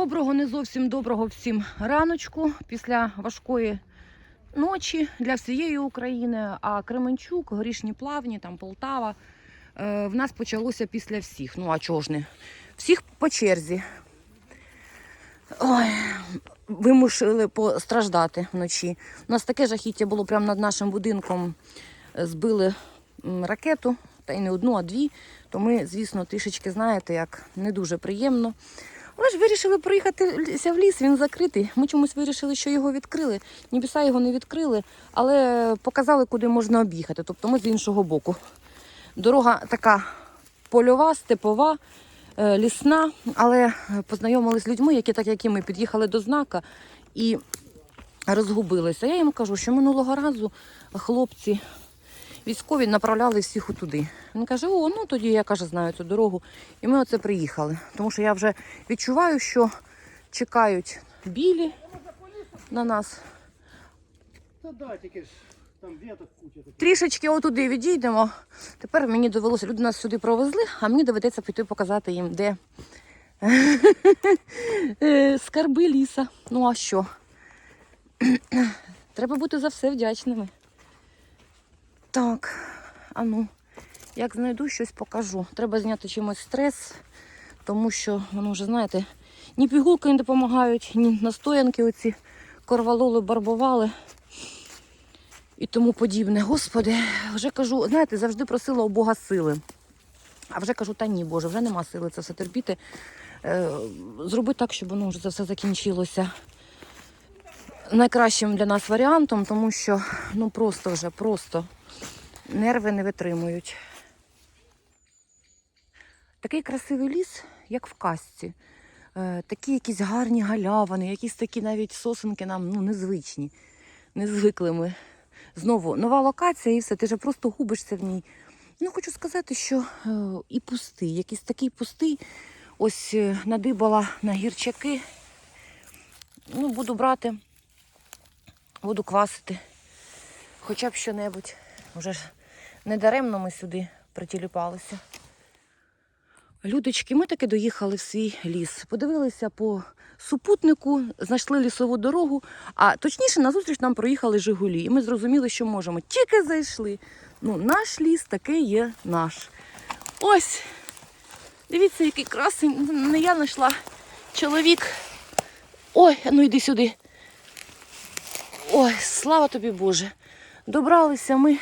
Доброго, не зовсім доброго всім раночку після важкої ночі для всієї України. А Кременчук, Горішні Плавні, там Полтава. е, В нас почалося після всіх. Ну а чого ж не? Всіх по черзі. Ой, вимушили постраждати вночі. У нас таке жахіття було прямо над нашим будинком. Збили ракету, та й не одну, а дві. То ми, звісно, трішечки, знаєте, як не дуже приємно. Але ж вирішили проїхатися в ліс, він закритий. Ми чомусь вирішили, що його відкрили. Нібіса його не відкрили, але показали, куди можна об'їхати. Тобто ми з іншого боку. Дорога така польова, степова, е, лісна, але познайомилися з людьми, які, так як і ми, під'їхали до знака і розгубилися. Я їм кажу, що минулого разу хлопці військові направляли всіх туди. Він каже: о, ну тоді я каже, знаю цю дорогу. І ми оце приїхали. Тому що я вже відчуваю, що чекають білі на нас. Та да, тільки ж там веток куча. Трішечки отуди відійдемо. Тепер мені довелося, люди нас сюди провезли, а мені доведеться піти показати їм, де е, скарби ліса. Ну а що? Треба бути за все вдячними. Так, а ну, як знайду щось покажу. Треба зняти чимось стрес, тому що, ну вже знаєте, ні пігулки не допомагають, ні настоянки оці корвалоли, барбували і тому подібне. Господи, вже кажу, знаєте, завжди просила у Бога сили. А вже кажу, та ні, Боже, вже нема сили це все терпіти. Е, зроби так, щоб воно вже це все закінчилося найкращим для нас варіантом, тому що ну просто вже, просто нерви не витримують. Такий красивий ліс, як в казці. Е, такі якісь гарні галявини, якісь такі навіть сосенки нам ну, незвичні. Не звикли ми. Знову нова локація і все, ти вже просто губишся в ній. Ну, хочу сказати, що е, і пустий, якийсь такий пустий. Ось е, надибала на гірчаки. Ну, буду брати, буду квасити. Хоча б що-небудь. Вже ж не даремно ми сюди притіліпалися. Людочки, ми таки доїхали в свій ліс. Подивилися по супутнику, знайшли лісову дорогу, а точніше назустріч нам проїхали Жигулі. І ми зрозуміли, що можемо. Тільки зайшли. Ну, наш ліс такий є наш. Ось. Дивіться, який красень. Не я знайшла чоловік. Ой, ну йди сюди. Ой, слава тобі Боже. Добралися ми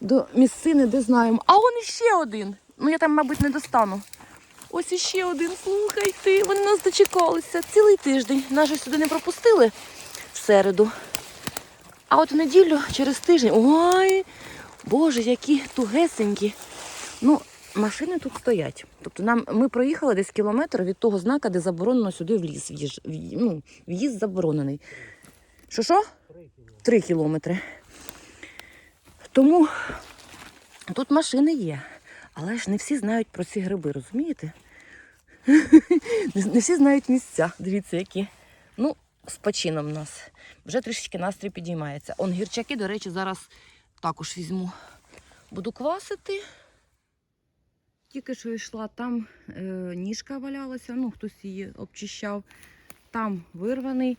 до місцини, де знаємо. А он іще один. Ну я там, мабуть, не достану. Ось іще один, слухай ти, вони нас дочекалися. Цілий тиждень. Нас же сюди не пропустили в середу. А от в неділю через тиждень. Ой, Боже, які тугесенькі. Ну, машини тут стоять. Тобто нам, ми проїхали десь кілометр від того знака, де заборонено сюди в ліс. Ну, в'їзд заборонений. Що що? Три кілометри. Тому тут машини є. Але ж не всі знають про ці гриби, розумієте? Не всі знають місця. Дивіться, які. Ну, з почином у нас. Вже трішечки настрій підіймається. Он гірчаки, до речі, зараз також візьму. Буду квасити. Тільки що йшла, там е, ніжка валялася, ну хтось її обчищав. Там вирваний,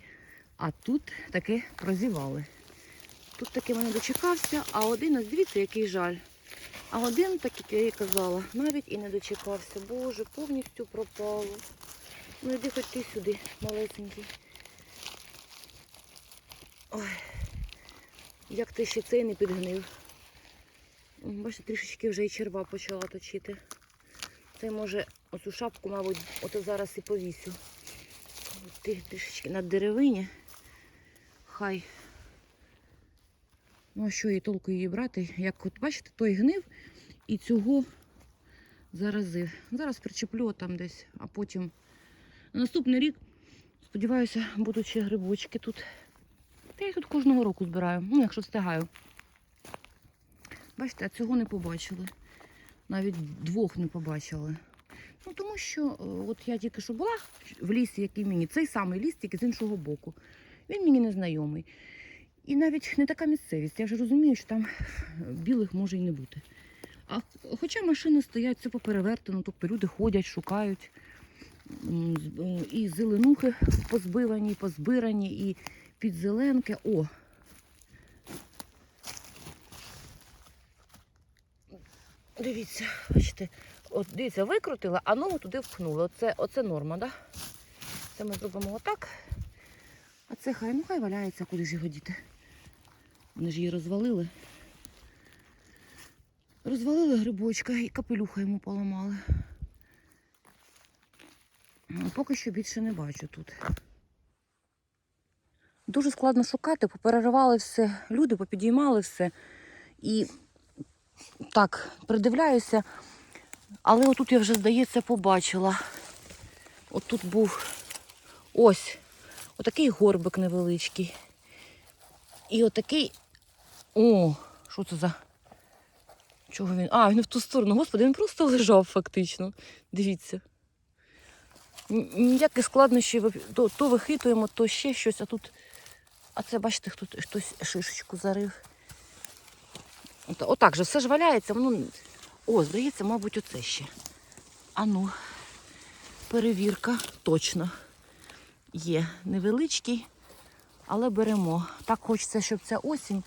а тут таки прозівали. Тут таки мене дочекався, а один, ось дивіться, який жаль. А один, так як я і казала, навіть і не дочекався. Боже, повністю пропало. Ну йди хоч ти сюди, малесенький. Ой, як ти ще цей не підгнив. Бачите, трішечки вже і черва почала точити. Це може оцю шапку, мабуть, ото зараз і повісю. Ти трішечки на деревині. Хай. Ну, а що їй толку її брати? Як от бачите, той гнив і цього заразив. Зараз причеплю там десь, а потім на наступний рік, сподіваюся, будуть ще грибочки тут. Та я їх тут кожного року збираю, ну, якщо встигаю. Бачите, а цього не побачили. Навіть двох не побачили. Ну, тому що е, от я тільки що була в лісі, який мені, цей самий ліс, тільки з іншого боку. Він мені не знайомий. І навіть не така місцевість. Я вже розумію, що там білих може і не бути. А хоча машини стоять, все поперевертено, тобто люди ходять, шукають. Е, І зеленухи позбивані, позбирані, і підзеленки. О! Дивіться, бачите, от дивіться, викрутила, а ногу туди впхнула. Оце, оце норма, так? Да? Це ми зробимо отак. А це хай, ну хай валяється, куди ж його діти. Вони ж її розвалили. Розвалили грибочка і капелюха йому поламали. Ну, Поки що більше не бачу тут. Дуже складно шукати, попереривали все, люди попідіймали все. І так, придивляюся, але отут я вже, здається, побачила. Отут був ось отакий горбик невеличкий. І отакий. О, що це за. Чого він? А, він в ту сторону. Господи, він просто лежав фактично. Дивіться. Ні- Ніяких складнощів то, то вихитуємо, то ще щось, а тут. А це, бачите, хто хтось шишечку зарив. От- Отак же все ж валяється. Воно... О, здається, мабуть, оце ще. Ану, перевірка точно є. Невеличкий, але беремо. Так хочеться, щоб ця осінь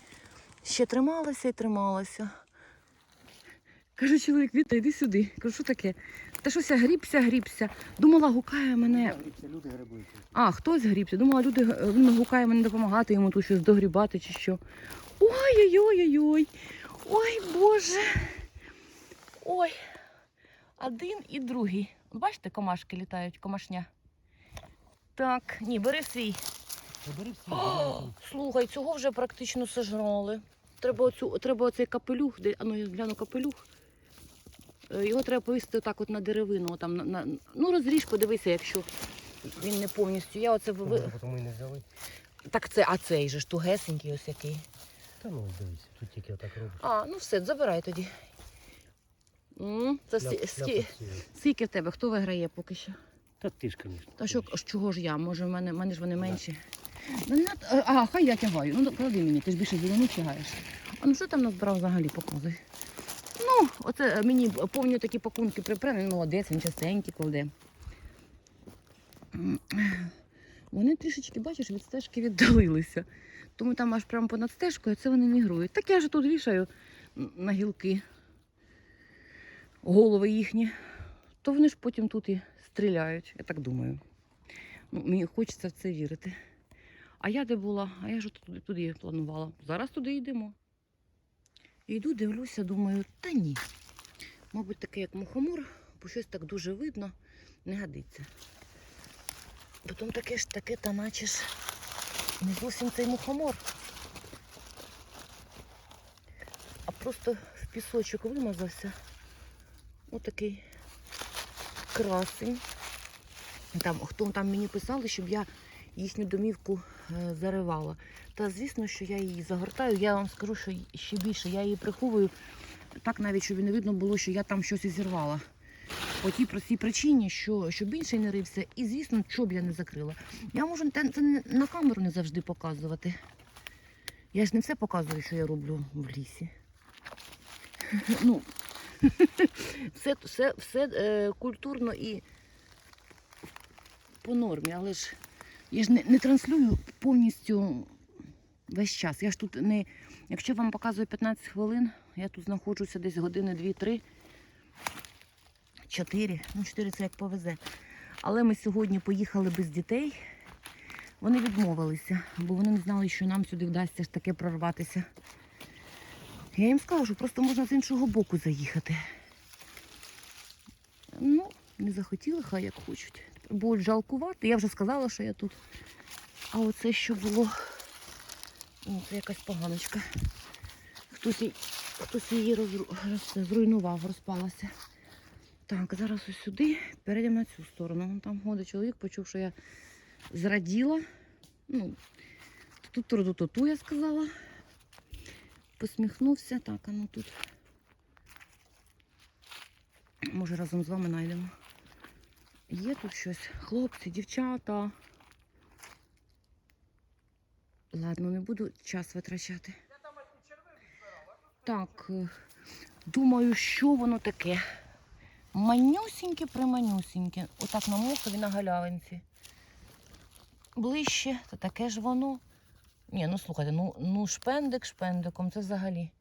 ще трималася і трималася. Каже чоловік, Віта, йди сюди. Кажу, що таке? Та щось я грібся, грібся. Думала, гукає мене. Люди грибують. А, хтось грібся. Думала, люди е, він гукає мене допомагати йому тут щось догрібати чи що. Ой-ой-ой-ой-ой. Ой, Боже. Ой. Один і другий. Бачите, комашки літають, комашня. Так, ні, бери свій. Забери всі. О, слухай, цього вже практично сожрали. Треба, оцю, треба оцей капелюх, де, а ну я гляну капелюх. Е, Його треба повісити так от на деревину. Там, на, на, ну розріж, подивися, якщо він не повністю. Я оце ви... ви- Тому і не взяли. Так це, а цей же ж тугесенький ось який. Та ну дивись, тут тільки отак робиш. А, ну все, забирай тоді. М, Це скі- скі- скільки в тебе? Хто виграє поки що? Та ти ж, звісно. А що, з чого ж я? Може, в мене, в мене ж вони менші. Ну, не над- а, хай я тягаю. Ну, клади мені, ти ж більше зелену тягаєш. А ну що там назбирав взагалі показуй? Ну, оце мені повні такі пакунки припре, він молодець, він частенький кладе. М, Вони трішечки, бачиш, від стежки віддалилися. Тому там аж прямо понад стежкою це вони мігрують. Так я ж тут вішаю м, на гілки голови їхні, то вони ж потім тут і стріляють, я так думаю. Ну, мені хочеться в це вірити. А я де була? А я ж туди, туди планувала. Зараз туди йдемо. Йду, дивлюся, думаю, та ні. Мабуть, таке, як мухомор, бо щось так дуже видно, не годиться. Потім таке ж таке, та наче ж не зовсім цей мухомор. А просто в пісочок вимазався. Отакий красень. Там, хто там мені писали, щоб я їхню домівку е, заривала. Та звісно, що я її загортаю. Я вам скажу, що ще більше. Я її приховую так навіть, щоб не видно було, що я там щось зірвала. По тій простій причині, що щоб інший не рився, і звісно, щоб я не закрила. Я можу це на камеру не завжди показувати. Я ж не все показую, що я роблю в лісі. Ну, все, все, все е, культурно і по нормі, але ж я ж не, не транслюю повністю весь час. Я ж тут не. Якщо вам показую 15 хвилин, я тут знаходжуся десь години 2-3, 4. Ну, 4 це як повезе. Але ми сьогодні поїхали без дітей. Вони відмовилися, бо вони не знали, що нам сюди вдасться ж таке прорватися. Я їм скажу, що просто можна з іншого боку заїхати. Ну, не захотіли, хай як хочуть. Будуть жалкувати. Я вже сказала, що я тут. А оце що було. О, це якась поганочка. Хтось, їй- хтось її розру... роз- зруйнував, розпалася. Так, зараз ось сюди, перейдемо на цю сторону. Там ходить чоловік, почув, що я зраділа. Ну, тут ту ту я сказала. Посміхнувся. Так, а ну тут. Може разом з вами знайдемо. Є тут щось. Хлопці, дівчата. Ладно, не буду час витрачати. Так, е, думаю, що воно таке. Манюсіньке, приманюсіньке. Отак на мохові на галявинці. Ближче, то таке ж воно. Ні, ну слухайте, ну, ну шпендик шпендиком, це взагалі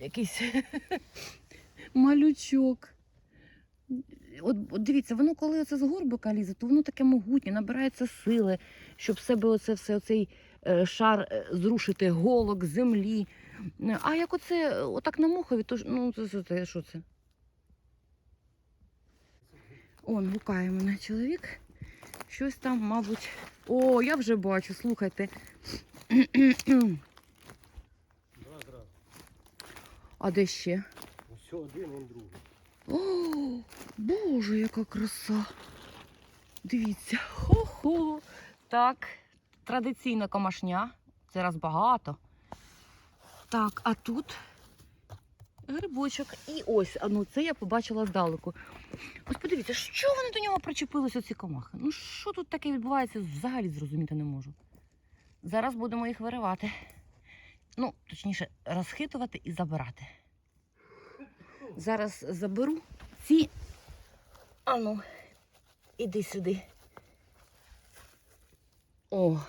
якийсь малючок. От, от дивіться, воно коли оце з горбика лізе, то воно таке могутнє, набирається сили, щоб себе оце все, оцей е, шар е, зрушити, голок, землі. А як оце е, отак на мохові, то ну це, це що це? Он гукає мене чоловік. Щось там, мабуть. О, я вже бачу, слухайте. Два зразу. А де ще? Ось один, він другий. О, Боже, яка краса. Дивіться. Хо-хо. Так, традиційна комашня. Це раз багато. Так, а тут грибочок. І ось, а ну це я побачила здалеку. Ось подивіться, що вони до нього причепилися, ці комахи? Ну що тут таке відбувається, взагалі зрозуміти не можу. Зараз будемо їх виривати. Ну, точніше, розхитувати і забирати. Зараз заберу ці. Ану, іди сюди. О,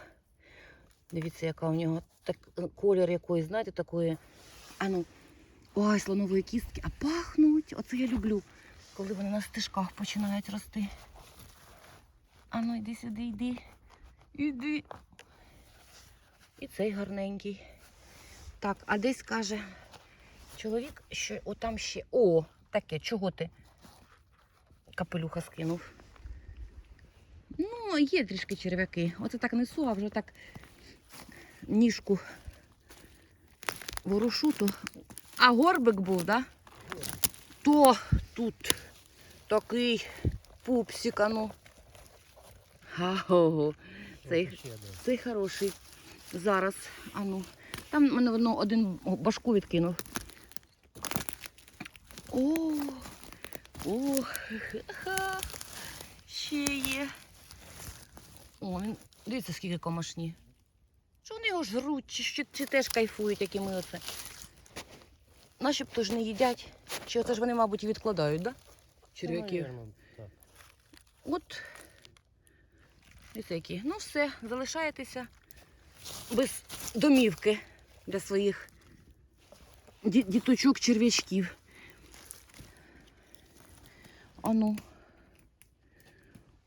дивіться, яка у нього так, колір якої, знаєте, такої. Ану, ой, слонової кістки, а пахнуть. Оце я люблю, коли вони на стежках починають рости. Ану, йди сюди, йди. Іди. І цей гарненький. Так, а десь каже чоловік, що отам ще. О, таке, чого ти? Капелюха скинув. Ну, є трішки черв'яки. Оце так несу, а вже так ніжку ворушу, то. А горбик був, да? То тут такий пупсик, а ну. Га-го. Цей, цей хороший. Зараз, а ну. Там мене воно один башку відкинув. О, о, ха, ще є. О, він, дивіться, скільки комашні. Що вони його жруть, чи, чи, чи теж кайфують, як і ми оце. Начебто ж не їдять. Чи оце ж вони, мабуть, відкладають, да? Черв'яки. От. Дивіться які. Ну все, залишаєтеся без домівки для своїх діточок черв'ячків. Ану.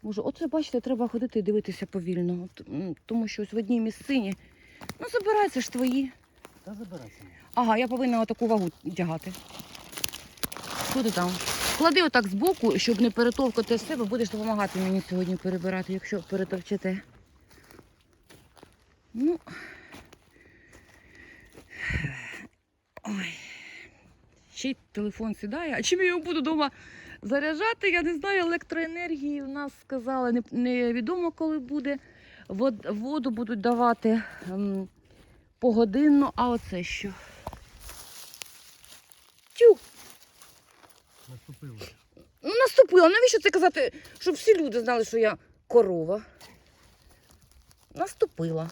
Боже, оце бачите, треба ходити і дивитися повільно. От, Тому що ось в одній місцині. Ну, забирайся ж твої. Та забирайся. Ага, я повинна отаку вагу тягати. Що ти там? Клади отак збоку, щоб не перетовкати все, бо будеш допомагати мені сьогодні перебирати, якщо перетовчете. Ну. Ой. Ще й телефон сідає. А чим я його буду вдома заряджати? Я не знаю, електроенергії у нас сказали, не- невідомо коли буде. Вод- Воду будуть давати ем, погодинно, а оце що? Тю! Наступило. Ну, наступила. Навіщо це казати, щоб всі люди знали, що я корова? Наступила.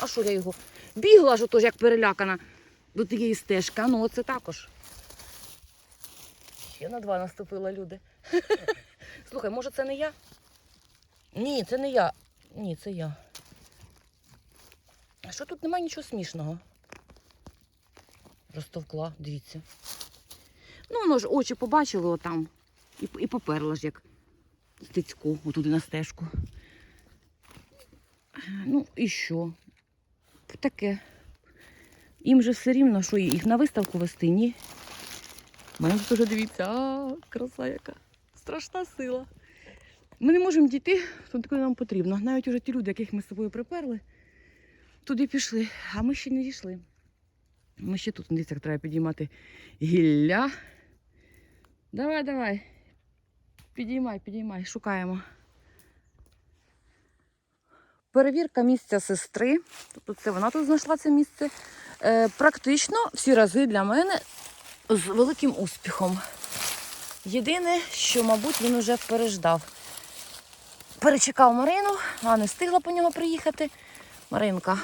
А що я його? Бігла ж отож, як перелякана до тієї стежки. А ну, оце також. Ще на два наступила люди. Слухай, може це не я? Ні, це не я. Ні, це я. А що тут немає нічого смішного? Розтовкла, дивіться. Ну, воно ж очі побачили отам. І, і поперла ж як стецько, отуди на стежку. Ну, і що? Таке. Їм же все рівно, що їх на виставку вести, ні. Мене теж дивіться, а, краса яка. Страшна сила. Ми не можемо дійти туди, нам потрібно. Навіть уже ті люди, яких ми з собою приперли, туди пішли, а ми ще не дійшли. Ми ще тут, дивіться, треба підіймати гілля. Давай, давай. Підіймай, підіймай, шукаємо. Перевірка місця сестри. Тобто це вона тут знайшла це місце. Е, практично всі рази для мене з великим успіхом. Єдине, що, мабуть, він уже переждав. Перечекав Марину, а не встигла по нього приїхати. Маринка,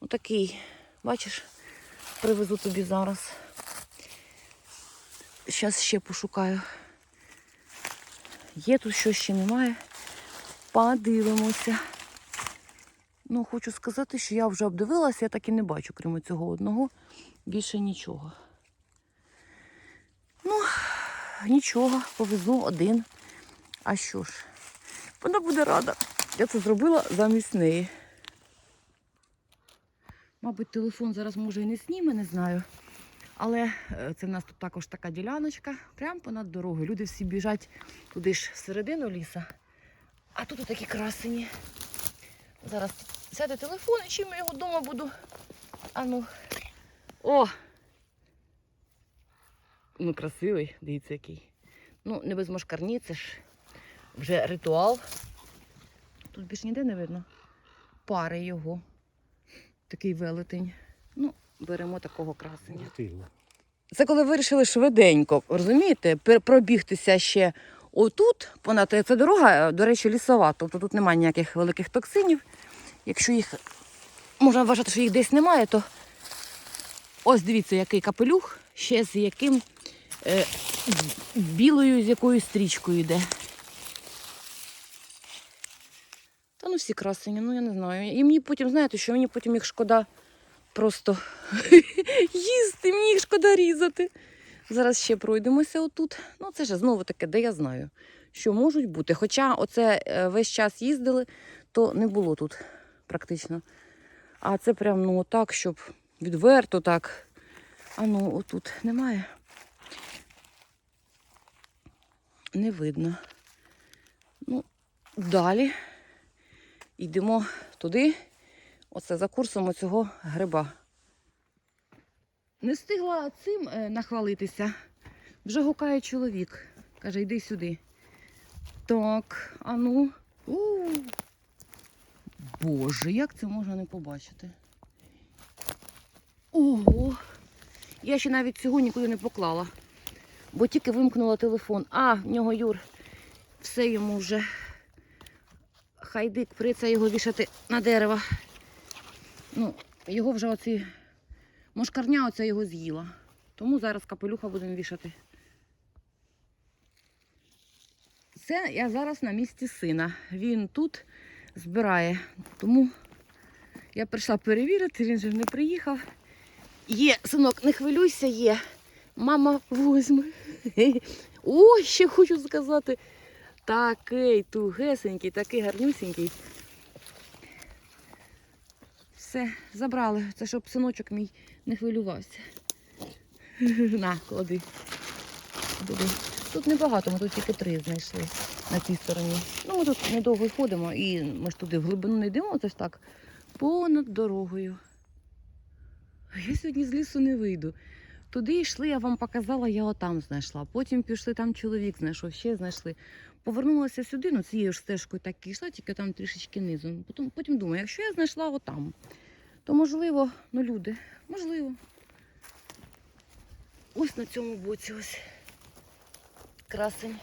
отакий, бачиш, привезу тобі зараз. Зараз ще пошукаю. Є тут щось ще немає. Подивимося. Ну, хочу сказати, що я вже обдивилася, я так і не бачу, крім цього одного, більше нічого. Ну, нічого, повезу один. А що ж, вона буде рада. Я це зробила замість неї. Мабуть, телефон зараз може і не зніме, не знаю. Але е, це в нас тут також така діляночка, прямо понад дорогою. Люди всі біжать туди ж всередину ліса. А тут такі красені. Зараз сяде телефон, і чим я його вдома буду. Ану. О! Ну, красивий, дивіться який. Ну, не без мошкарні, це ж вже ритуал. Тут більш ніде не видно. Пари його. Такий велетень. Ну, беремо такого красення. Це коли вирішили швиденько, розумієте, пробігтися ще отут, понад це дорога, до речі, лісова, тобто тут немає ніяких великих токсинів. Якщо їх можна вважати, що їх десь немає, то ось дивіться, який капелюх, ще з яким е, білою з якою стрічкою йде. Та ну всі красені, ну я не знаю. І мені потім, знаєте, що мені потім їх шкода просто їсти, мені їх шкода різати. Зараз ще пройдемося отут. Ну, це ж знову таке, де я знаю, що можуть бути. Хоча оце е, весь час їздили, то не було тут практично. А це прям ну так, щоб відверто так. А ну, отут немає. Не видно. Ну, далі йдемо туди. Оце за курсом оцього гриба. Не встигла цим е, нахвалитися. Вже гукає чоловік. Каже, йди сюди. Так, а ну. Боже, як це можна не побачити? Ого! Я ще навіть цього нікуди не поклала. Бо тільки вимкнула телефон. А, в нього Юр. Все йому вже. Хайдик, приться його вішати на дерево. Ну, його вже оці мошкарня оця його з'їла. Тому зараз капелюха будемо вішати. Це я зараз на місці сина. Він тут збирає. Тому я прийшла перевірити, він же не приїхав. Є, синок, не хвилюйся, є. Мама возьме. Ой, ще хочу сказати. Такий тугесенький, такий гарнюсенький. Все, забрали. Це щоб синочок мій не хвилювався. На, клади. Тут небагато, ми тут тільки три знайшли на цій стороні. Ну, ми тут недовго ходимо і ми ж туди в глибину не йдемо, це ж так понад дорогою. Я сьогодні з лісу не вийду. Туди йшли, я вам показала, я отам знайшла. Потім пішли, там чоловік знайшов, ще знайшли. Повернулася сюди, ну цією ж стежкою так і йшла, тільки там трішечки низом. Потім, потім думаю, якщо я знайшла отам, то можливо, ну люди, можливо. Ось на цьому боці ось красень.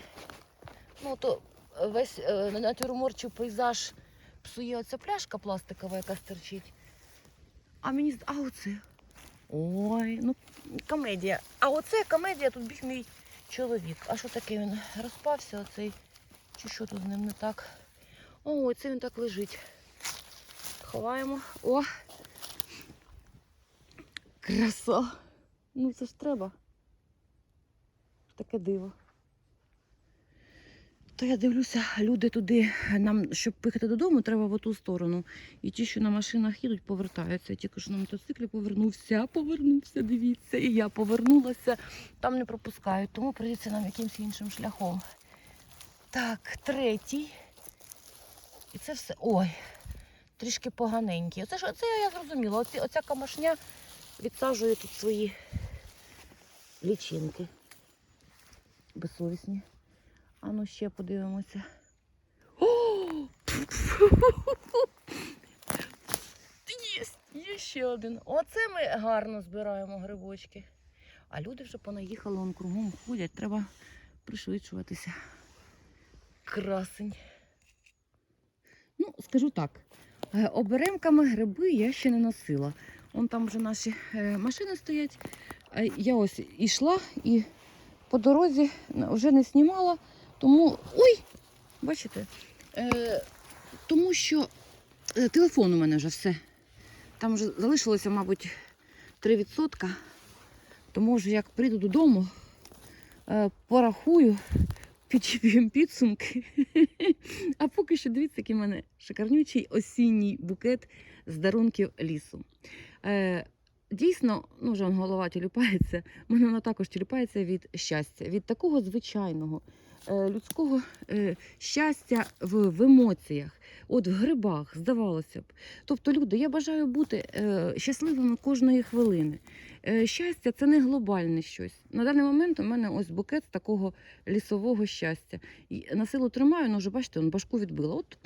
Ну, то весь е, натюрморчий пейзаж псує оця пляшка пластикова, яка стерчить. А мені а оце. Ой, ну комедія. А оце комедія, тут біг мій чоловік. А що таке він розпався оцей? Чи що тут з ним не так? О, це він так лежить. Ховаємо. О! Краса. Ну це ж треба. Таке диво. То я дивлюся, люди туди, нам, щоб поїхати додому, треба в ту сторону. І ті, що на машинах їдуть, повертаються. Тільки що на мотоциклі повернувся, повернувся, дивіться. І я повернулася, там не пропускають, тому прийдеться нам якимось іншим шляхом. Так, третій. І це все. Ой, трішки поганенький. Оце ж оце я зрозуміла. Оці, оця камашня відсаджує тут свої лічинки. Безсовісні. А ну ще подивимося. О! Є ще один. Оце ми гарно збираємо грибочки. А люди вже понаїхали, он кругом ходять, треба пришвидшуватися. Красень. Ну, скажу так, е, оберемками гриби я ще не носила. Вон там вже наші е, машини стоять. Е, Я ось ішла і по дорозі вже не знімала, тому. Ой! Бачите? Е, тому що е, телефон у мене вже все. Там вже залишилося, мабуть, 3%. Тому вже як прийду додому, е, порахую, підчіп'ємо підсумки. А поки що дивіться, який в мене шикарнючий осінній букет з дарунків лісу. Е, Дійсно, ну вже голова тіліпається. Мене вона також тіліпається від щастя, від такого звичайного людського е, щастя в, в емоціях, от в грибах, здавалося б. Тобто, люди, я бажаю бути е, щасливими кожної хвилини. Е, щастя це не глобальне щось. На даний момент у мене ось букет такого лісового щастя. І на силу тримаю, ну вже бачите, он башку відбила. От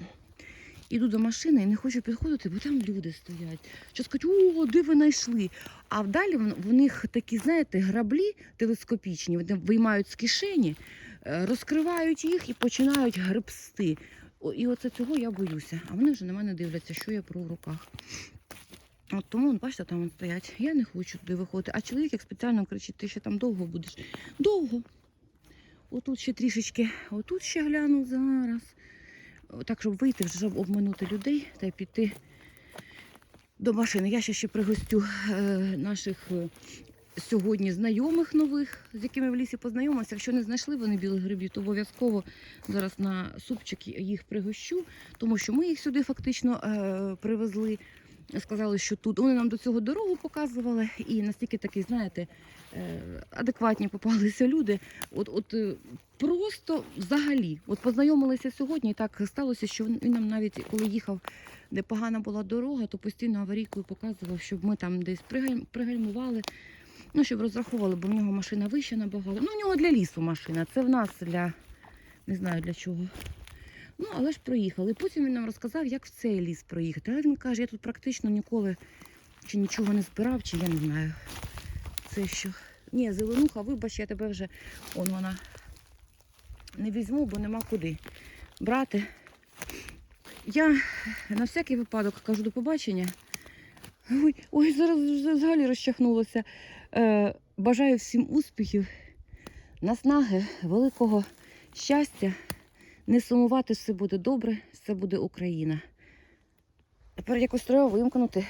іду до машини і не хочу підходити, бо там люди стоять. Що скажуть, о, де ви знайшли? А далі в них такі, знаєте, граблі телескопічні, вони виймають з кишені, е, розкривають їх і починають гребсти. І оце цього я боюся. А вони вже на мене дивляться, що я про в руках. От тому, бачите, там стоять. Я не хочу туди виходити. А чоловік як спеціально кричить, ти ще там довго будеш. Довго. Отут ще трішечки, отут ще гляну зараз. Так, щоб вийти, щоб обминути людей та піти до машини. Я ще ще пригостю е, наших е, сьогодні знайомих нових, з якими в лісі познайомилася. Якщо не знайшли вони білих грибів, то обов'язково зараз на супчик їх пригощу, тому що ми їх сюди фактично е, привезли. Сказали, що тут вони нам до цього дорогу показували, і настільки такі, знаєте, е, адекватні попалися люди. От, от е, просто взагалі, от познайомилися сьогодні, і так сталося, що він нам навіть коли їхав, де погана була дорога, то постійно аварійкою показував, щоб ми там десь пригаль- пригальмували. Ну, щоб розраховували, бо в нього машина вища набагато. Ну, в нього для лісу машина, це в нас для не знаю для чого. Ну, але ж проїхали. Потім він нам розказав, як в цей ліс проїхати. Але він каже, я тут практично ніколи чи нічого не збирав, чи я не знаю. Це що. Ні, зеленуха, вибач, я тебе вже он вона не візьму, бо нема куди брати. Я на всякий випадок кажу до побачення. Ой, ой, зараз взагалі розчахнулося. Е, бажаю всім успіхів, наснаги, великого щастя. Не сумувати, все буде добре, все буде Україна. Тепер якось треба вимкнути